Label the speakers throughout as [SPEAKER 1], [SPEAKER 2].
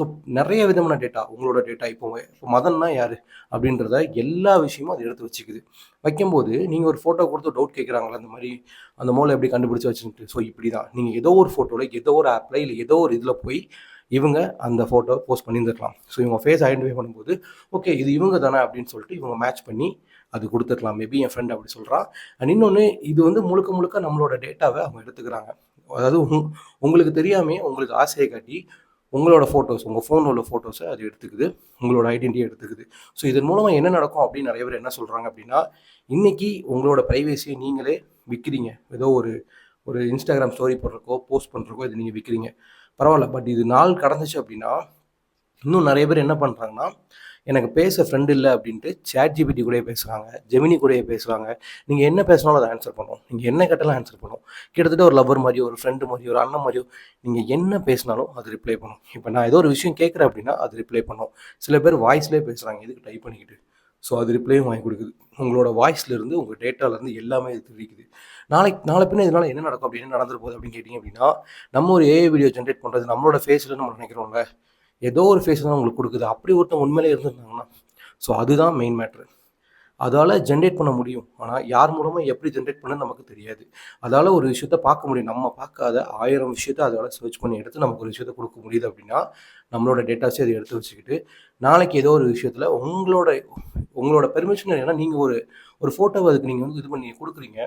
[SPEAKER 1] So நிறைய விதமான data உங்களோட டேட்டா இப்போ இப்போ மதன்னா யார்? அப்படின்றத எல்லா விஷயமும் அது எடுத்து வச்சுக்குது. வைக்கும்போது நீங்கள் ஒரு ஃபோட்டோ கொடுத்து டவுட் கேட்குறாங்களா அந்த மாதிரி அந்த மோலை எப்படி கண்டுபிடிச்சி வச்சுட்டு ஸோ இப்படி தான் நீங்கள் ஏதோ ஒரு ஃபோட்டோவில் ஏதோ ஒரு ஆப்பில் இல்லை ஏதோ ஒரு இதில் போய் இவங்க அந்த ஃபோட்டோ போஸ்ட் பண்ணியிருந்துருக்கலாம். ஸோ இவங்க ஃபேஸ் ஐடென்டிஃபை பண்ணும்போது ஓகே இது இவங்க தானே அப்படின்னு சொல்லிட்டு இவங்க மேட்ச் பண்ணி அது கொடுத்துருக்கலாம். மேபி என் ஃப்ரெண்ட் அப்படி சொல்கிறான் அண்ட் இன்னொன்று இது வந்து முழுக்க முழுக்க நம்மளோட டேட்டாவை அவங்க எடுத்துக்கிறாங்க. அதாவது உங் உங்களுக்கு தெரியாமே உங்களுக்கு ஆசையை காட்டி உங்களோட ஃபோட்டோஸ் உங்கள் ஃபோனில் உள்ள ஃபோட்டோஸை அது எடுத்துக்குது. உங்களோட ஐடென்டிட்டி எடுத்துக்குது. ஸோ இதன் மூலமாக என்ன நடக்கும் அப்படின்னு நிறைய பேர் என்ன சொல்கிறாங்க அப்படின்னா இன்றைக்கி உங்களோட ப்ரைவேசியை நீங்களே விற்கிறீங்க ஏதோ ஒரு ஒரு இன்ஸ்டாகிராம் ஸ்டோரி போடுறக்கோ போஸ்ட் பண்ணுறக்கோ இது நீங்கள் விற்கிறீங்க பரவாயில்ல. பட் இது நாள் கடந்துச்சு அப்படின்னா இன்னும் நிறைய பேர் என்ன பண்ணுறாங்கன்னா எனக்கு பேச ஃப்ரெண்டு இல்லை அப்படின்ட்டு சேட் ஜிபிடி கூடயே பேசுகிறாங்க ஜெமினி கூடயே பேசுகிறாங்க நீங்கள் என்ன பேசினாலும் அதை ஆன்சர் பண்ணுவோம் நீங்கள் என்ன கேட்டாலும் ஆன்சர் பண்ணும். கிட்டத்தட்ட ஒரு லவர் மாதிரியோ ஒரு ஃப்ரெண்டு மாதிரியோ ஒரு அண்ணன் மாதிரியோ நீங்கள் என்ன பேசினாலும் அது ரிப்ளை பண்ணும். இப்போ நான் ஏதோ ஒரு விஷயம் கேட்குறேன் அப்படின்னா அது ரிப்ளை பண்ணும். சில பேர் வாய்ஸ்லேயே பேசுகிறாங்க எதுக்கு டைப் பண்ணிக்கிட்டு? ஸோ அது ரிப்ளையும் வாங்கி கொடுக்குது. உங்களோட வாய்ஸ்லேருந்து உங்கள் டேட்டாலேருந்து எல்லாமே இது தெரிவிக்குது. நாளைக்கு நாளை பின்ன இதனால் என்ன நடக்கும் அப்படின்னு நடந்துட்டு போகுது அப்படின்னு கேட்டிங்க அப்படின்னா நம்ம ஒரு ஏஐ வீடியோ ஜென்ரேட் பண்ணுறது நம்மளோட ஃபேஸில் நம்ம நினைக்கிறோம்ல. ஏதோ ஒரு ஃபேஸ் தான் உங்களுக்கு கொடுக்குது. அப்படி ஒருத்தன் உண்மையிலே இருந்திருந்தாங்கன்னா ஸோ அதுதான் மெயின் மேட்ரு அதால் ஜென்ரேட் பண்ண முடியும். ஆனால் யார் மூலமாக எப்படி ஜென்ரேட் பண்ண நமக்கு தெரியாது. அதால் ஒரு விஷயத்த பார்க்க முடியும். நம்ம பார்க்காத ஆயிரம் விஷயத்த அதால் சர்ச் பண்ணி எடுத்து நமக்கு ஒரு விஷயத்த கொடுக்க முடியுது அப்படின்னா நம்மளோட டேட்டாஸே அதை எடுத்து வச்சுக்கிட்டு நாளைக்கு ஏதோ ஒரு விஷயத்தில் உங்களோட உங்களோட பெர்மிஷன் ஏன்னா நீங்கள் ஒரு ஒரு ஃபோட்டோவை அதுக்கு நீங்கள் வந்து இது பண்ணி கொடுக்குறீங்க.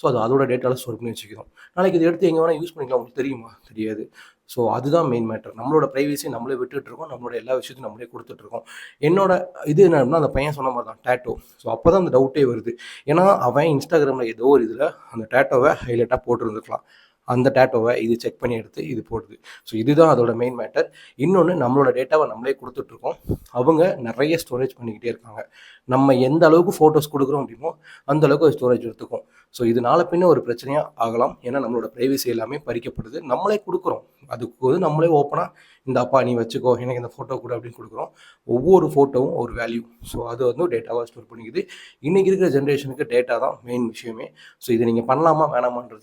[SPEAKER 1] ஸோ அது அதோட டேட்டாவில் ஸ்டோர் பண்ணி வச்சுக்கிறோம் நாளைக்கு இதை எடுத்து எங்கே வேணால் யூஸ் பண்ணிக்கலாம். உங்களுக்கு தெரியுமா? தெரியாது. ஸோ அதுதான் மெயின் மேட்டர் நம்மளோட ப்ரைவசி நம்மளே விட்டுட்டு இருக்கோம். நம்மளோட எல்லா விஷயத்தையும் நம்மளே கொடுத்துட்ருக்கோம் என்னோட இது அப்படின்னா அந்த பையன் சொன்ன மாதிரி தான் டேட்டோ ஸோ அப்போ தான் அந்த டவுட்டே வருது. ஏன்னா அவன் இன்ஸ்டாகிராமில் ஏதோ ஒரு இதில் அந்த டேட்டோவை ஹைலைட்டாக போட்டிருந்துருக்கலாம். அந்த டேட்டோவை இது செக் பண்ணி எடுத்து இது போடுது. ஸோ இதுதான் அதோட மெயின் மேட்டர் இன்னொன்று நம்மளோட டேட்டாவை நம்மளே கொடுத்துட்ருக்கோம். அவங்க நிறைய ஸ்டோரேஜ் பண்ணிக்கிட்டே இருக்காங்க. நம்ம எந்த அளவுக்கு ஃபோட்டோஸ் கொடுக்குறோம் அப்படிமோ அந்த அளவுக்கு ஸ்டோரேஜ் எடுத்துக்கும். ஸோ இதனால பின்ன ஒரு பிரச்சனையாக ஆகலாம். ஏன்னா நம்மளோட ப்ரைவசி எல்லாமே பறிக்கப்படுது. நம்மளே கொடுக்குறோம். அதுக்கு வந்து நம்மளே ஓப்பனாக இந்த அப்பா நீ வச்சுக்கோ எனக்கு இந்த ஃபோட்டோ கொடு அப்படின்னு கொடுக்குறோம். ஒவ்வொரு ஃபோட்டோவும் ஒரு வேல்யூ ஸோ அது வந்து டேட்டாவாக ஸ்டோர் பண்ணிக்குது. இன்றைக்கி இருக்கிற ஜென்ரேஷனுக்கு டேட்டா தான் மெயின் விஷயமே. ஸோ இதை நீங்கள் பண்ணலாமா வேணாமான்றது